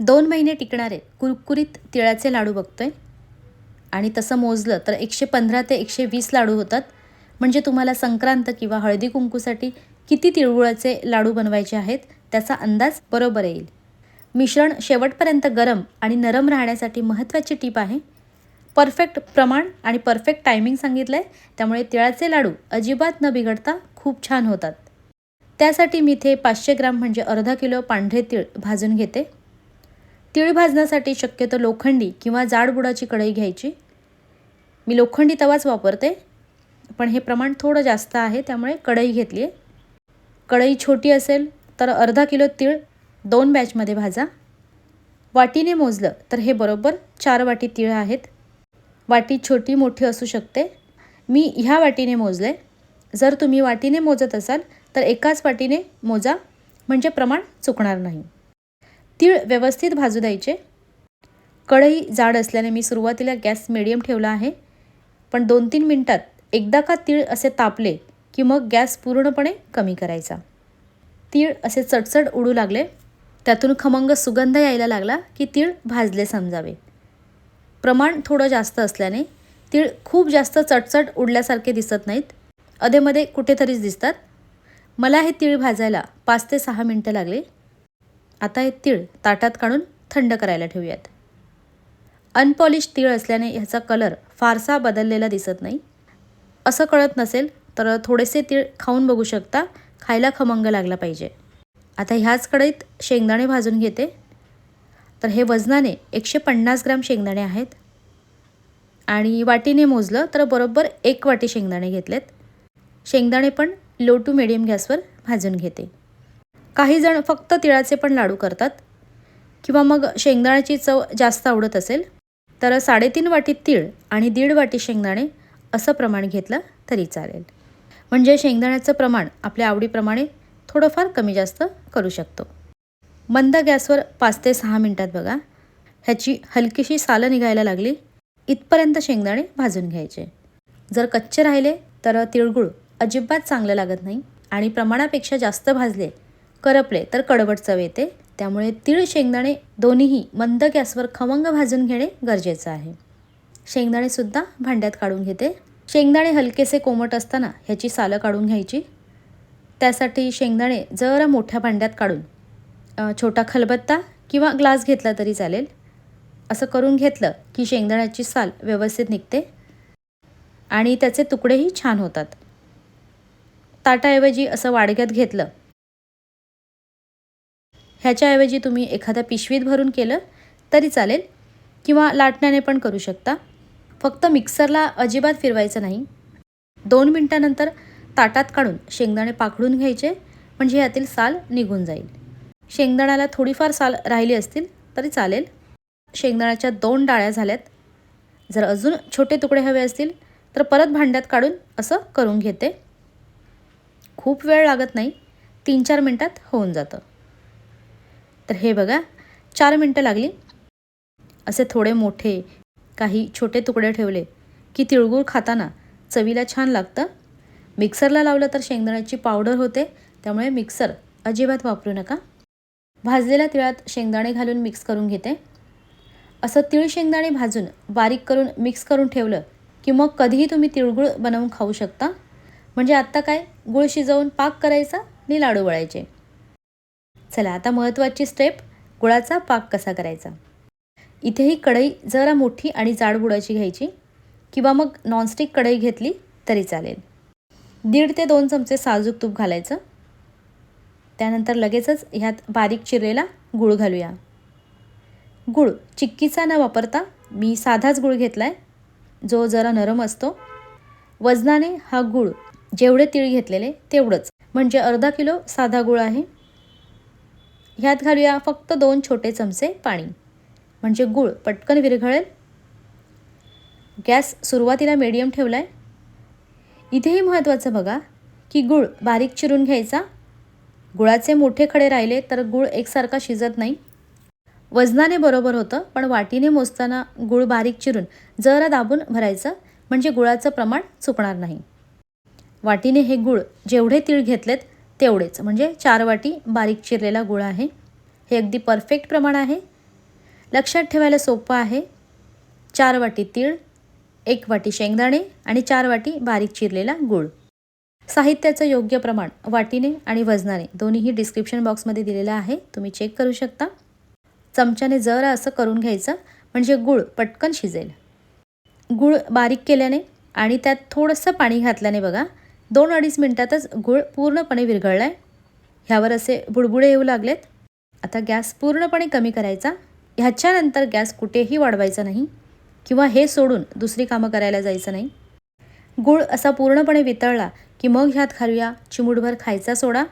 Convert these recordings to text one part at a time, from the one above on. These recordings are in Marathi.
दोन महिने टिकणारे कुरकुरीत तिळाचे लाडू बघतोय. आणि तसं मोजलं तर एकशे पंधरा ते एकशे वीस लाडू होतात. म्हणजे तुम्हाला संक्रांत किंवा हळदी कुंकूसाठी किती तिळगुळाचे लाडू बनवायचे आहेत त्याचा अंदाज बरोबर येईल. मिश्रण शेवटपर्यंत गरम आणि नरम राहण्यासाठी महत्त्वाची टीप आहे. परफेक्ट प्रमाण आणि परफेक्ट टायमिंग सांगितलं आहे त्यामुळे तिळाचे लाडू अजिबात न बिघडता खूप छान होतात. त्यासाठी मी इथे पाचशे ग्राम म्हणजे अर्धा किलो पांढरे तीळ भाजून घेते. तीळ भाजण्यासाठी शक्यतो लोखंडी किंवा जाडबुडाची कढई घ्यायची. मी लोखंडी तवाच वापरते पण हे प्रमाण थोडं जास्त आहे त्यामुळे कढई घेतली आहे. कढई छोटी असेल तर अर्धा किलो तीळ दोन बॅचमध्ये भाजा. वाटीने मोजलं तर हे बरोबर चार वाटी तीळ आहेत. वाटी छोटी मोठी असू शकते. मी ह्या वाटीने मोजले. जर तुम्ही वाटीने मोजत असाल तर एकाच वाटीने मोजा म्हणजे प्रमाण चुकणार नाही. तीळ व्यवस्थित भाजू द्यायचे. कढई जाड असल्याने मी सुरुवातीला गॅस मिडियम ठेवला आहे. पण दोन तीन मिनटात एकदा का तीळ असे तापले की मग गॅस पूर्णपणे कमी करायचा. तीळ असे चटचट उडू लागले. त्यातून खमंग सुगंध यायला लागला की तीळ भाजले समजावे. प्रमाण थोडं जास्त असल्याने तीळ खूप जास्त चटचट उडल्यासारखे दिसत नाहीत. अधेमध्ये कुठेतरीच दिसतात. मला हे तीळ भाजायला पाच ते सहा मिनटं लागले. आता हे तीळ ताटात काढून थंड करायला ठेवूयात. अनपॉलिश तीळ असल्याने ह्याचा कलर फारसा बदललेला दिसत नाही. असं कळत नसेल तर थोडेसे तीळ खाऊन बघू शकता खायला खमंग लागला पाहिजे. आता ह्याच कढईत शेंगदाणे भाजून घेते. तर हे वजनाने एकशे पन्नास ग्राम शेंगदाणे आहेत. आणि वाटीने मोजलं तर बरोबर एक वाटी शेंगदाणे घेतलेत. शेंगदाणे पण लो टू मिडियम गॅसवर भाजून घेते. काही जण फक्त तिळाचे पण लाडू करतात. किंवा मग शेंगदाण्याची चव जास्त आवडत असेल तर साडेतीन वाटी तीळ आणि दीड वाटी शेंगदाणे असं प्रमाण घेतलं तरी चालेल. म्हणजे शेंगदाण्याचं प्रमाण आपल्या आवडीप्रमाणे थोडंफार कमी जास्त करू शकतो. मंद गॅसवर पाच ते सहा मिनटात बघा. ह्याची हलकीशी सालं निघायला लागली. इथपर्यंत शेंगदाणे भाजून घ्यायचे. जर कच्चे राहिले तर तिळगुळ अजिबात चांगलं लागत नाही आणि प्रमाणापेक्षा जास्त भाजले करपले तर कडवट चव येते. त्यामुळे तीळ शेंगदाणे दोन्हीही मंद गॅसवर खमंग भाजून घेणे गरजेचं आहे. शेंगदाणेसुद्धा भांड्यात काढून घेते. शेंगदाणे हलकेसे कोमट असताना ह्याची सालं काढून घ्यायची. त्यासाठी शेंगदाणे जरा मोठ्या भांड्यात काढून छोटा खलबत्ता किंवा ग्लास घेतला तरी चालेल. असं करून घेतलं की शेंगदाण्याची साल व्यवस्थित निघते आणि त्याचे तुकडेही छान होतात. ताटाऐवजी असं वाडग्यात घेतलं ह्याच्याऐवजी तुम्ही एखाद्या पिशवीत भरून केलं तरी चालेल किंवा लाटण्याने पण करू शकता. फक्त मिक्सरला अजिबात फिरवायचं नाही. दोन मिनटानंतर ताटात काढून शेंगदाणे पाखडून घ्यायचे म्हणजे यातील साल निघून जाईल. शेंगदाण्याला थोडीफार साल राहिली असतील तरी चालेल. शेंगदाण्याच्या दोन डाळ्या झाल्यात. जर अजून छोटे तुकडे हवे असतील तर परत भांड्यात काढून असं करून घेते. खूप वेळ लागत नाही. तीन चार मिनटात होऊन जातं. तर हे बघा चार मिनटं लागली. असे थोडे मोठे काही छोटे तुकडे ठेवले की तिळगूळ खाताना चवीला छान लागतं. मिक्सरला लावलं तर शेंगदाण्याची पावडर होते त्यामुळे मिक्सर अजिबात वापरू नका. भाजलेल्या तिळात शेंगदाणे घालून मिक्स करून घेते. असं तिळ शेंगदाणे भाजून बारीक करून मिक्स करून ठेवलं की मग कधीही तुम्ही तिळगुळ बनवून खाऊ शकता. म्हणजे आत्ता काय? गुळ शिजवून पाक करायचा आणि लाडू वळायचे. चला आता महत्त्वाची स्टेप गुळाचा पाक कसा करायचा? इथेही कढई जरा मोठी आणि जाड बुडाची घ्यायची किंवा मग नॉनस्टिक कढई घेतली तरी चालेल. दीड ते दोन चमचे साजूक तूप घालायचं. त्यानंतर लगेचच ह्यात बारीक चिरलेला गूळ घालूया. गूळ चिक्कीचा न वापरता मी साधाच गूळ घेतला आहे जो जरा नरम असतो. वजनाने हा गूळ जेवढे तीळ घेतलेले तेवढंच म्हणजे अर्धा किलो साधा गूळ आहे. ह्यात घालूया फक्त दोन छोटे चमचे पाणी. म्हणजे गूळ पटकन विरघळेल. गॅस सुरुवातीला मीडियम ठेवला आहे इथेही महत्त्वाचं बघा की गूळ बारीक चिरून घ्यायचा. गुळाचे मोठे खडे राहिले तर गूळ एकसारखा शिजत नाही. वजनाने बरोबर होतं पण वाटीने मोजताना गूळ बारीक चिरून जरा दाबून भरायचं म्हणजे गुळाचं प्रमाण चुकणार नाही. वाटीने हे गूळ जेवढे तीळ घेतलेत तेवढेच. म्हणजे चार वाटी बारीक चिरलेला गूळ आहे. हे अगदी परफेक्ट प्रमाण आहे. लक्षात ठेवायला सोपं आहे. चार वाटी तीळ एक वाटी शेंगदाणे आणि चार वाटी बारीक चिरलेला गूळ. साहित्याचं योग्य प्रमाण वाटीने आणि वजनाने दोन्हीही डिस्क्रिप्शन बॉक्समध्ये दिलेलं आहे. तुम्ही चेक करू शकता. चमच्याने जरा असं करून घ्यायचं म्हणजे गूळ पटकन शिजेल. गूळ बारीक केल्याने आणि त्यात थोडंसं पाणी घातल्याने बघा दोन अडीच मिनटातच गूळ पूर्णपणे विरघळला आहे ह्यावर असे बुडबुडे येऊ लागलेत. आता गॅस पूर्णपणे कमी करायचा. ह्याच्यानंतर गॅस कुठेही वाढवायचा नाही किंवा हे सोडून दुसरी कामं करायला जायचं नाही. गूळ असा पूर्णपणे वितळला की मग ह्यात घालूया चिमूटभर खायचा सोडा.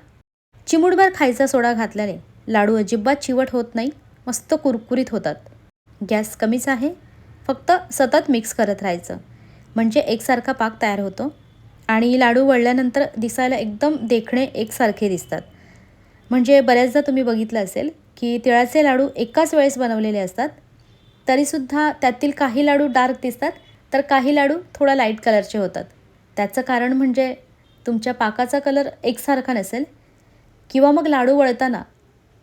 चिमूटभर खायचा सोडा घातल्याने लाडू अजिबात चिवट होत नाही मस्त कुरकुरीत होतात. गॅस कमीच आहे फक्त सतत मिक्स करत राहायचं. म्हणजे एकसारखा पाक तयार होतो. आणि लाडू वळल्यानंतर दिसायला एकदम देखणे एकसारखे दिसतात. म्हणजे बऱ्याचदा तुम्ही बघितलं असेल की तिळाचे लाडू एकाच वेळेस बनवलेले असतात तरीसुद्धा त्यातील काही लाडू डार्क दिसतात तर काही लाडू थोडा लाइट कलरचे होतात. त्याचं कारण म्हणजे तुमच्या पाकाचा कलर एकसारखा नसेल किंवा मग लाडू वळताना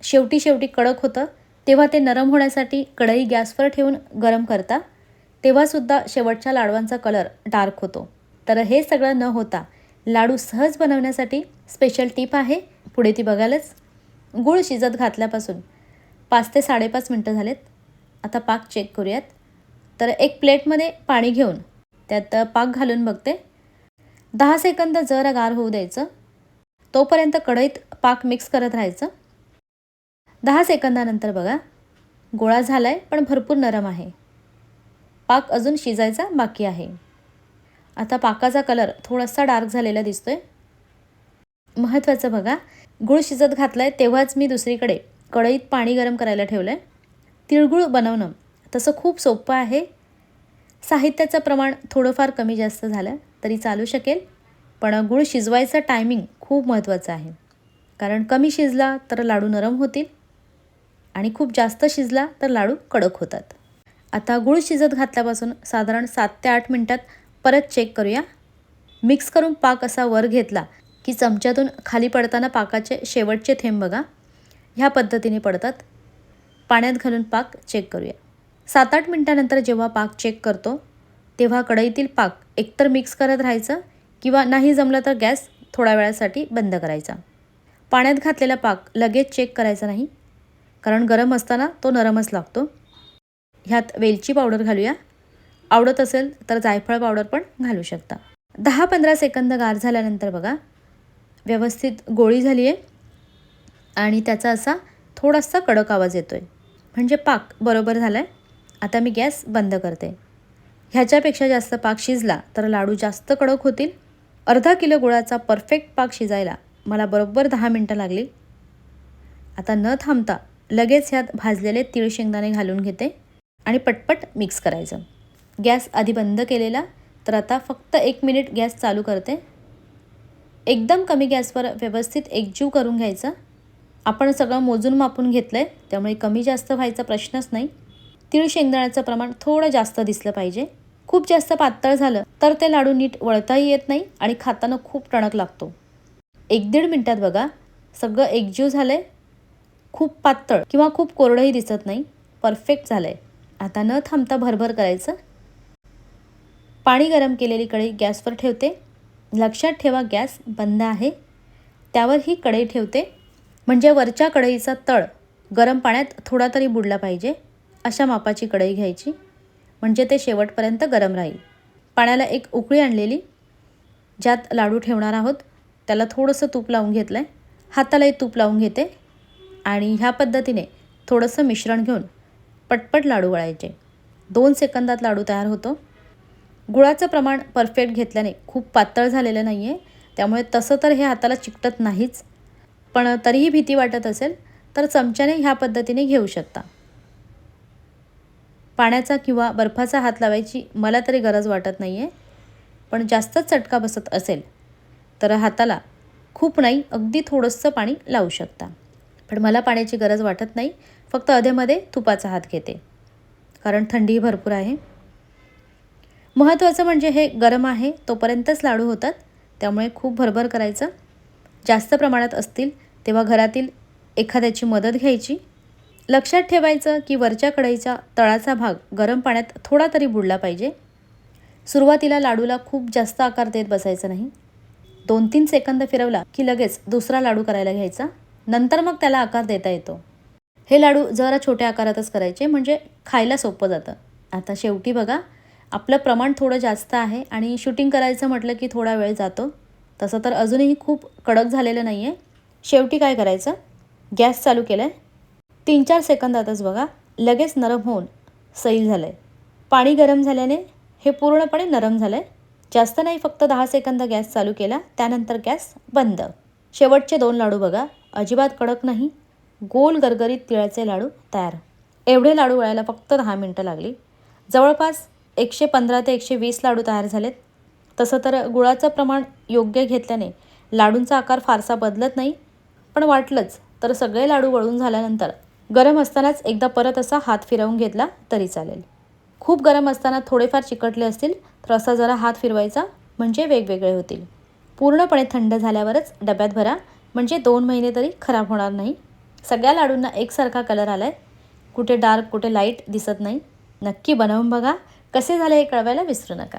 शेवटी शेवटी कडक होतं तेव्हा ते नरम होण्यासाठी कढई गॅसवर ठेवून गरम करता तेव्हासुद्धा शेवटच्या लाडवांचा कलर डार्क होतो. तर हे सगळं न होता लाडू सहज बनवण्यासाठी स्पेशल टीप आहे. पुढे ती बघालच गूळ शिजत घातल्यापासून पाच ते साडेपाच मिनटं झालेत. आता पाक चेक करूयात. तर एक प्लेटमध्ये पाणी घेऊन त्यात पाक घालून बघते. दहा सेकंद जरा गार होऊ द्यायचं तोपर्यंत कढईत पाक मिक्स करत राहायचं. दहा सेकंदानंतर बघा गोळा झाला आहे पण भरपूर नरम आहे. पाक अजून शिजायचा बाकी आहे. आता पाकाचा कलर थोडासा डार्क झालेला दिसतोय. महत्त्वाचं बघा गूळ शिजत घातला आहे तेव्हाच मी दुसरीकडे कढईत पाणी गरम करायला ठेवलं आहे तिळगुळ बनवणं तसं खूप सोपं आहे. साहित्याचं प्रमाण थोडंफार कमी जास्त झालं तरी चालू शकेल पण गूळ शिजवायचं टायमिंग खूप महत्त्वाचं आहे. कारण कमी शिजला तर लाडू नरम होतील आणि खूप जास्त शिजला तर लाडू कडक होतात. आता गूळ शिजत घातल्यापासून साधारण सात ते आठ मिनटात परत चेक करूया. मिक्स करून पाक असा वर घेतला की चमच्यातून खाली पडताना पाकाचे शेवटचे थेंब बघा. ह्या पद्धतीने पडतात. पाण्यात घालून पाक चेक करूया. सात आठ मिनटानंतर जेव्हा पाक चेक करतो तेव्हा कढईतील पाक एकतर मिक्स करत राहायचं किंवा नाही जमलं तर गॅस थोड्या वेळासाठी बंद करायचा. पाण्यात घातलेला पाक लगेच चेक करायचा नाही कारण गरम असताना तो नरमच लागतो. ह्यात वेलची पावडर घालूया. आवडत असेल तर जायफळ पावडर पण घालू शकता. दहा पंधरा सेकंद गार झाल्यानंतर बघा व्यवस्थित गोळी झाली आहे आणि त्याचा असा थोडासा कडक आवाज येतो आहे म्हणजे पाक बरोबर झाला आहे आता मी गॅस बंद करते. ह्याच्यापेक्षा जास्त पाक शिजला तर लाडू जास्त कडक होतील. अर्धा किलो गुळाचा परफेक्ट पाक शिजायला मला बरोबर दहा मिनटं लागली. आता न थांबता लगेच ह्यात भाजलेले तीळ शेंगदाणे घालून घेते आणि पटपट मिक्स करायचं. गॅस आधी बंद केलेला तर आता फक्त एक मिनिट गॅस चालू करते. एकदम कमी गॅसवर व्यवस्थित एकजीव करून घ्यायचं. आपण सगळं मोजून मापून घेतलं आहे त्यामुळे कमी जास्त व्हायचा प्रश्नच नाही. तीळ शेंगदाण्याचं प्रमाण थोडं जास्त दिसलं पाहिजे. खूप जास्त पातळ झालं तर ते लाडू नीट वळताही येत नाही आणि खाताना खूप टणक लागतो. एक दीड मिनटात बघा सगळं एकजीव झालं आहे खूप पातळ किंवा खूप कोरडंही दिसत नाही परफेक्ट झालं आहे आता न थांबता भरभर करायचं. पाणी गरम केलेली कढई गॅसवर ठेवते. लक्षात ठेवा गॅस बंद आहे. त्यावर ही कढई ठेवते. म्हणजे वरच्या कढईचा तळ गरम पाण्यात थोडा तरी बुडला पाहिजे. अशा मापाची कढई घ्यायची. म्हणजे ते शेवटपर्यंत गरम राहील. पाण्याला एक उकळी आणलेली ज्यात लाडू ठेवणार आहोत. त्याला थोडंसं तूप लावून घेतलं आहे हातालाही तूप लावून घेते. आणि ह्या पद्धतीने थोडंसं मिश्रण घेऊन पटपट लाडू वळायचे. दोन सेकंदात लाडू तयार होतो. गुळाचं प्रमाण परफेक्ट घेतल्याने खूप पातळ झालेलं नाही आहे त्यामुळे तसं तर हे हाताला चिकटत नाहीच. पण तरीही भीती वाटत असेल तर चमच्याने ह्या पद्धतीने घेऊ शकता. पाण्याचा किंवा बर्फाचा हात लावायची मला तरी गरज वाटत नाही आहे पण जास्तच चटका बसत असेल तर हाताला खूप नाही अगदी थोडंसं पाणी लावू शकता. पण मला पाण्याची गरज वाटत नाही फक्त अधेमध्ये तुपाचा हात घेते. कारण थंडी भरपूर आहे. महत्त्वाचं म्हणजे हे गरम आहे तोपर्यंतच लाडू होतात. त्यामुळे खूप भरभर करायचं. जास्त प्रमाणात असतील तेव्हा घरातील एखाद्याची मदत घ्यायची. लक्षात ठेवायचं की वरच्या कढईचा तळाचा भाग गरम पाण्यात थोडा तरी बुडला पाहिजे. सुरुवातीला लाडूला खूप जास्त आकार देत बसायचा नाही. दोन तीन सेकंद फिरवला की लगेच दुसरा लाडू करायला घ्यायचा. नंतर मग त्याला आकार देता येतो. हे लाडू जरा छोट्या आकारातच करायचे म्हणजे खायला सोपं जातं. आता शेवटी बघा आपलं प्रमाण थोडं जास्त आहे आणि शूटिंग करायचं म्हटलं की थोडा वेळ जातो. तसं तर अजूनही खूप कडक झालेलं नाही आहे शेवटी काय करायचं? गॅस चालू केला आहे तीन चार सेकंदातच बघा लगेच नरम होऊन सैल झालं आहे पाणी गरम झाल्याने हे पूर्णपणे नरम झालं आहे जास्त नाही फक्त दहा सेकंद गॅस चालू केला त्यानंतर गॅस बंद. शेवटचे दोन लाडू बघा अजिबात कडक नाही. गोल गरगरीत तिळाचे लाडू तयार. एवढे लाडू वळायला फक्त दहा मिनटं लागली. जवळपास एकशे पंधरा ते एकशे वीस लाडू तयार झालेत. तसं तर गुळाचं प्रमाण योग्य घेतल्याने लाडूंचा आकार फारसा बदलत नाही पण वाटलंच. तर सगळे लाडू वळून झाल्यानंतर गरम असतानाच एकदा परत असा हात फिरवून घेतला तरी चालेल. खूप गरम असताना थोडेफार चिकटले असतील तर असा जरा हात फिरवायचा म्हणजे वेगवेगळे होतील. पूर्णपणे थंड झाल्यावरच डब्यात भरा म्हणजे दोन महिने तरी खराब होणार नाही. सगळ्या लाडूंना एकसारखा कलर आला आहे कुठे डार्क कुठे लाइट दिसत नाही. नक्की बनवून बघा. कसे झाले हे कळवायला विसरू नका.